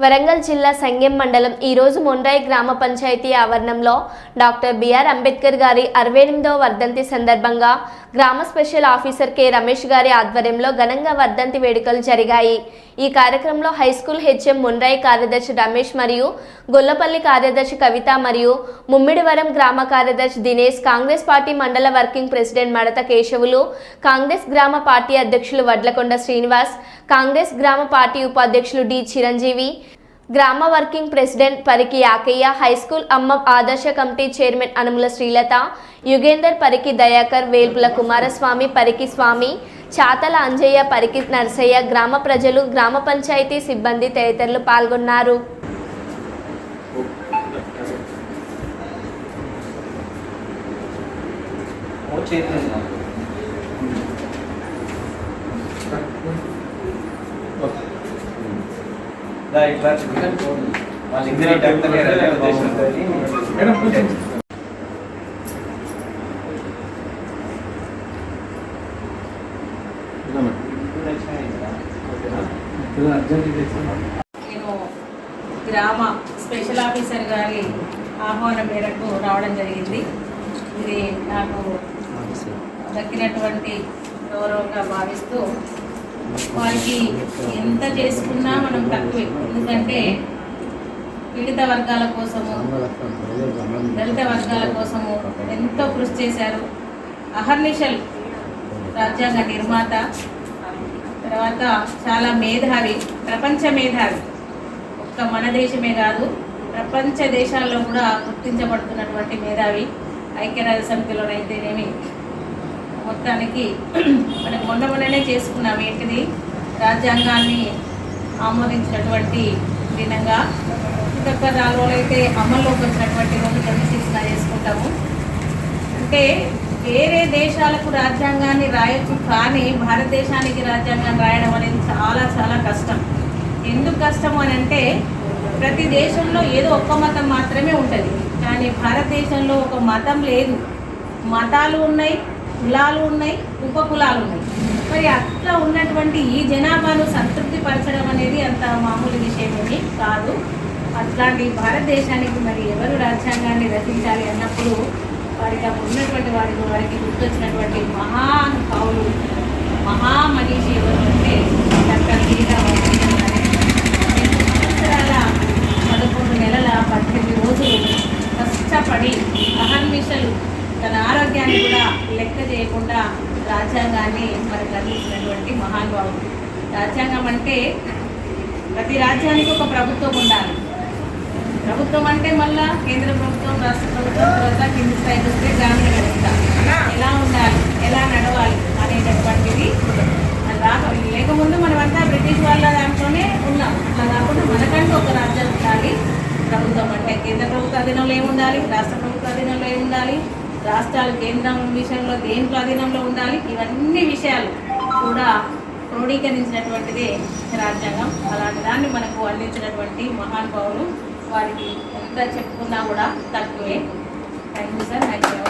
వరంగల్ జిల్లా సంగెం మండలం ఈరోజు మొండ్రాయి గ్రామ పంచాయతీ ఆవరణంలో డాక్టర్ బిఆర్ అంబేద్కర్ గారి అరవై ఎనిమిదవ వర్ధంతి సందర్భంగా గ్రామ స్పెషల్ ఆఫీసర్ కె రమేష్ గారి ఆధ్వర్యంలో ఘనంగా వర్ధంతి వేడుకలు జరిగాయి. ఈ కార్యక్రమంలో హై స్కూల్ హెచ్ఎం మున్రాయి కార్యదర్శి రమేష్ మరియు గొల్లపల్లి కార్యదర్శి కవిత మరియు ముమ్మిడివరం గ్రామ కార్యదర్శి Dinesh Congress party mandal working president Madatha Keshavulu Congress గ్రామ పార్టీ అధ్యక్షులు వడ్లకొండ శ్రీనివాస్ కాంగ్రెస్ గ్రామ పార్టీ ఉపాధ్యక్షులు డి చిరంజీవి గ్రామ working president Pariki Yakaiah high school Amma Adarsha committee chairman Anumula Srilatha Yugender Pariki Dayakar Velpula Kumaraswamy Pariki Swamy Chathala Anjaiah Pariki Narasaiah గ్రామ ప్రజలు గ్రామ పంచాయతీ సిబ్బంది తదితరులు పాల్గొన్నారు. ఉద్దేశంతో నేను గ్రామ స్పెషల్ ఆఫీసర్ గారి ఆహ్వానం మేరకు రావడం జరిగింది. ఇది నాకు దక్కినటువంటి గౌరవంగా భావిస్తూ వారికి ఎంత చేసుకున్నా మనం తక్కువే. ఎందుకంటే పీడిత వర్గాల కోసము దళిత వర్గాల కోసము ఎంతో కృషి చేశారు. అహర్నిశల్ రాజ్యాంగ నిర్మాత తర్వాత చాలా మేధావి ప్రపంచ మేధావి. ఒక్క మన దేశమే కాదు ప్రపంచ దేశాల్లో కూడా గుర్తించబడుతున్నటువంటి మేధావి ఐక్యరాజ్య సమితిలోనైతేనేమి మొత్తానికి మనకు మొన్న మొన్ననే చేసుకున్నాం. ఏంటిది? రాజ్యాంగాన్ని ఆమోదించినటువంటి దినంగా. ఇంకొక నాలుగు రోజులు అయితే అమల్లోకి వచ్చినటువంటి రోజు ట్వంటీ సిక్స్గా చేసుకుంటాము. అంటే వేరే దేశాలకు రాజ్యాంగాన్ని రాయొచ్చు కానీ భారతదేశానికి రాజ్యాంగాన్ని రాయడం అనేది చాలా చాలా కష్టం. ఎందుకు కష్టం అని అంటే ప్రతి దేశంలో ఏదో ఒక్క మతం మాత్రమే ఉంటుంది. కానీ భారతదేశంలో ఒక మతం లేదు. మతాలు ఉన్నాయి కులాలు ఉన్నాయి ఉపకులాలు ఉన్నాయి. మరి అట్లా ఉన్నటువంటి ఈ జనాభాను సంతృప్తి పరచడం అనేది అంత మామూలు విషయమేమి కాదు. అట్లాంటి భారతదేశానికి మరి ఎవరు రాజ్యాంగాన్ని రచించాలి అన్నప్పుడు వారికి అప్పుడు ఉన్నటువంటి వారికి వారికి గుర్తొచ్చినటువంటి మహానుభావులు మహామనీషి ఎవరు అంటే డాక్టర్ సంవత్సరాల పదకొండు నెలల పద్దెనిమిది రోజులు కష్టపడి అహర్నిశలు తన ఆరోగ్యాన్ని కూడా లెక్క చేయకుండా రాజ్యాంగాన్ని మనకు అందించినటువంటి మహానుభావుడు. రాజ్యాంగం అంటే ప్రతి రాజ్యానికి ఒక ప్రభుత్వం ఉండాలి. ప్రభుత్వం అంటే మళ్ళా కేంద్ర ప్రభుత్వం రాష్ట్ర ప్రభుత్వం తర్వాత కింది స్థాయికి వస్తే గ్రామీణ వ్యవస్థ. ఎలా ఉండాలి? ఎలా నడవాలి అనేటటువంటిది అది రాక లేకముందు మనమంతా బ్రిటిష్ వాళ్ళ దాంట్లోనే ఉన్నాం. అలా కాకుండా మనకంటూ ఒక రాజ్యం ఉండాలి. ప్రభుత్వం అంటే కేంద్ర ప్రభుత్వ అధీనంలో ఏముండాలి? రాష్ట్ర ప్రభుత్వ అధీనంలో ఏముండాలి? రాష్ట్రాలు కేంద్రం విషయంలో దేంట్లో అధీనంలో ఉండాలి? ఇవన్నీ విషయాలు కూడా క్రోడీకరించినటువంటిదే రాజ్యాంగం. అలాంటి దాన్ని మనకు అందించినటువంటి మహానుభావులు వారికి ఎంత చెప్పుకున్నా కూడా తక్కువే. Thank you sir thank you